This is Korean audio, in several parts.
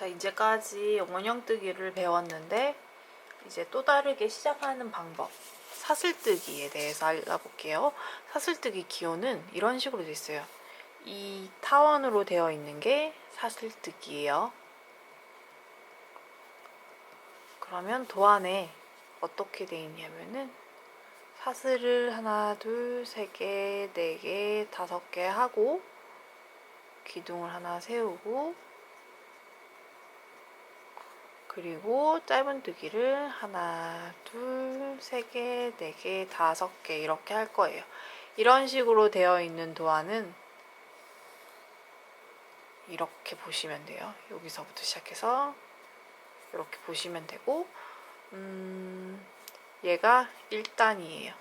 자, 이제까지 원형뜨기를 배웠는데 이제 또 다르게 시작하는 방법. 사슬뜨기에 대해서 알아볼게요. 사슬뜨기 기호는 이런 식으로 돼 있어요. 이 타원으로 되어 있는 게 사슬뜨기예요. 그러면 도안에 어떻게 돼 있냐면은 사슬을 하나, 둘, 세 개, 네 개, 다섯 개 하고 기둥을 하나 세우고 그리고 짧은뜨기를 하나, 둘, 세 개, 네 개, 다섯 개 이렇게 할 거예요. 이런 식으로 되어 있는 도안은 이렇게 보시면 돼요. 여기서부터 시작해서 이렇게 보시면 되고 음, 얘가 1단이에요.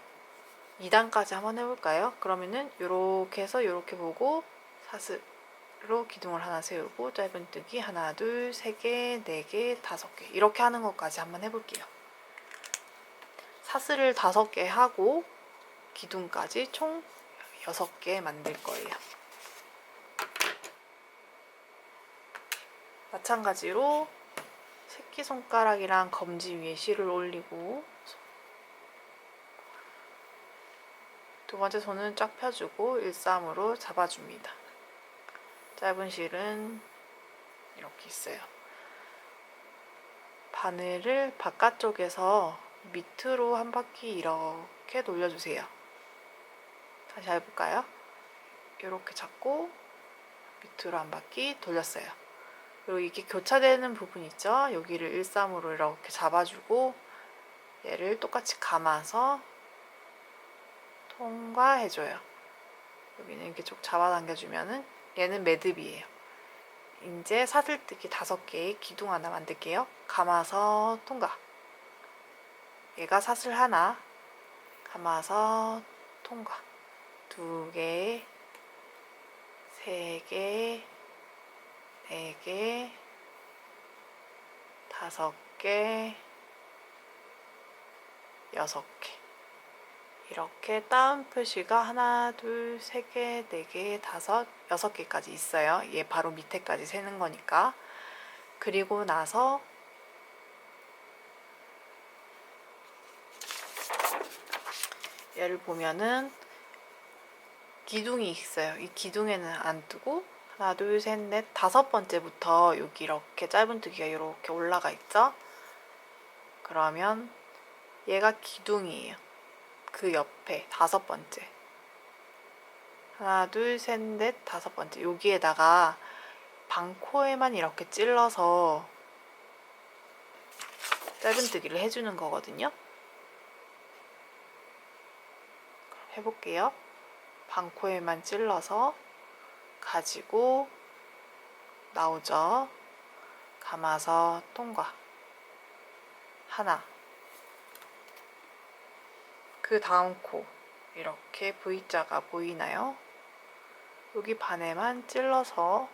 2단까지 한번 해볼까요? 그러면은 이렇게 해서 이렇게 보고 사슬 로 기둥을 하나 세우고 짧은뜨기 하나, 둘, 세 개, 네 개, 다섯 개 이렇게 하는 것까지 한번 해볼게요. 사슬을 다섯 개 하고 기둥까지 총 여섯 개 만들 거예요. 마찬가지로 새끼손가락이랑 검지 위에 실을 올리고 두 번째 손은 쫙 펴주고 일삼으로 잡아줍니다. 짧은 실은 이렇게 있어요. 바늘을 바깥쪽에서 밑으로 한 바퀴 이렇게 돌려주세요. 다시 해볼까요? 이렇게 잡고 밑으로 한 바퀴 돌렸어요. 그리고 이게 교차되는 부분 있죠? 여기를 일삼으로 이렇게 잡아주고 얘를 똑같이 감아서 통과해줘요. 여기는 이렇게 쭉 잡아당겨주면은 얘는 매듭이에요. 이제 사슬뜨기 다섯 개의 기둥 하나 만들게요. 감아서 통과. 얘가 사슬 하나, 감아서 통과. 두 개, 세 개, 네 개, 다섯 개, 여섯 개. 이렇게 다운 표시가 하나, 둘, 세 개, 네 개, 다섯, 여섯 개까지 있어요. 얘 바로 밑에까지 세는 거니까. 그리고 나서 얘를 보면은 기둥이 있어요. 이 기둥에는 안 뜨고 하나, 둘, 셋, 넷, 다섯 번째부터 여기 이렇게 짧은뜨기가 이렇게 올라가 있죠? 그러면 얘가 기둥이에요. 그 옆에 다섯 번째. 하나, 둘, 셋, 넷, 다섯 번째. 여기에다가 방코에만 이렇게 찔러서 짧은뜨기를 해주는 거거든요. 해볼게요. 방코에만 찔러서 가지고 나오죠. 감아서 통과. 하나. 그 다음 코. 이렇게 V자가 보이나요? 여기 반에만 찔러서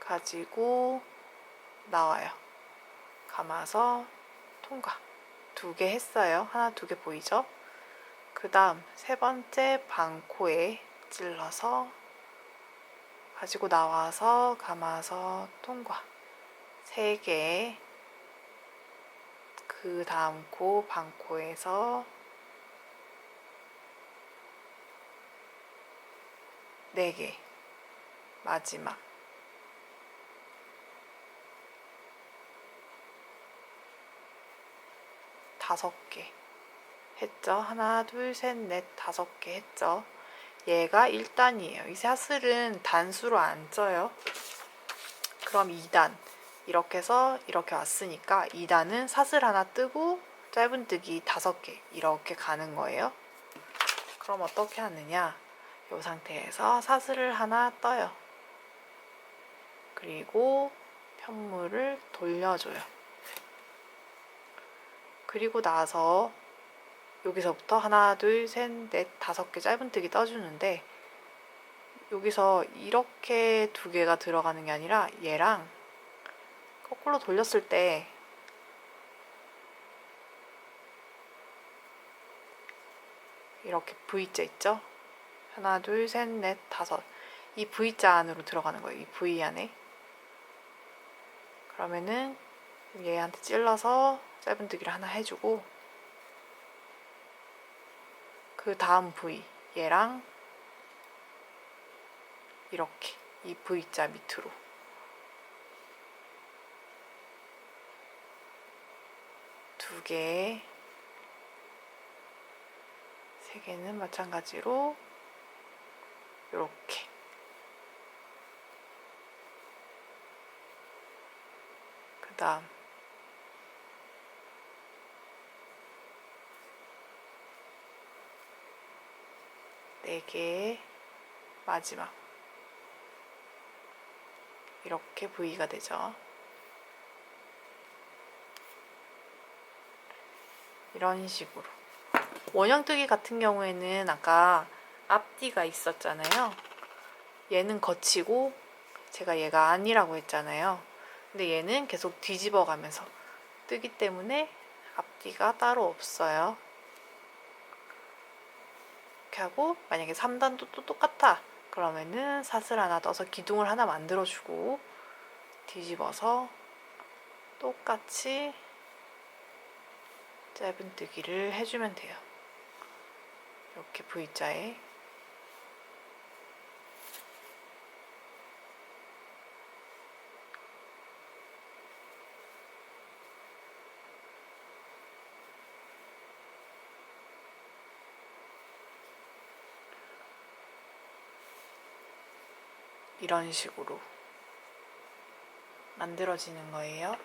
가지고 나와요. 감아서 통과. 두 개 했어요. 하나, 두 개 보이죠? 그 다음 세 번째 방코에 찔러서 가지고 나와서 감아서 통과. 세 개. 그 다음 코 방코에서 네 개. 마지막. 다섯 개. 했죠? 하나, 둘, 셋, 넷, 다섯 개 했죠? 얘가 1단이에요. 이 사슬은 단수로 안 쪄요. 그럼 2단. 이렇게 해서 이렇게 왔으니까 2단은 사슬 하나 뜨고 짧은뜨기 다섯 개 이렇게 가는 거예요. 그럼 어떻게 하느냐? 이 상태에서 사슬을 하나 떠요. 그리고 편물을 돌려줘요. 그리고 나서 여기서부터 하나, 둘, 셋, 넷, 다섯 개 짧은뜨기 떠주는데 여기서 이렇게 두 개가 들어가는 게 아니라 얘랑 거꾸로 돌렸을 때 이렇게 V자 있죠? 하나, 둘, 셋, 넷, 다섯. 이 V자 안으로 들어가는 거예요. 이 V 안에. 그러면은 얘한테 찔러서 짧은뜨기를 하나 해주고 그 다음 부위 얘랑 이렇게 이 V자 밑으로 두 개, 세 개는 마찬가지로 이렇게 그 다음 네 개, 마지막 이렇게 V가 되죠. 이런 식으로. 원형뜨기 같은 경우에는 아까 앞뒤가 있었잖아요. 얘는 거치고 제가 얘가 아니라고 했잖아요. 근데 얘는 계속 뒤집어 가면서 뜨기 때문에 앞뒤가 따로 없어요. 이렇게 하고 만약에 3단도 또 똑같아. 그러면은 사슬 하나 떠서 기둥을 하나 만들어주고 뒤집어서 똑같이 짧은뜨기를 해주면 돼요. 이렇게 V자에 이런 식으로 만들어지는 거예요.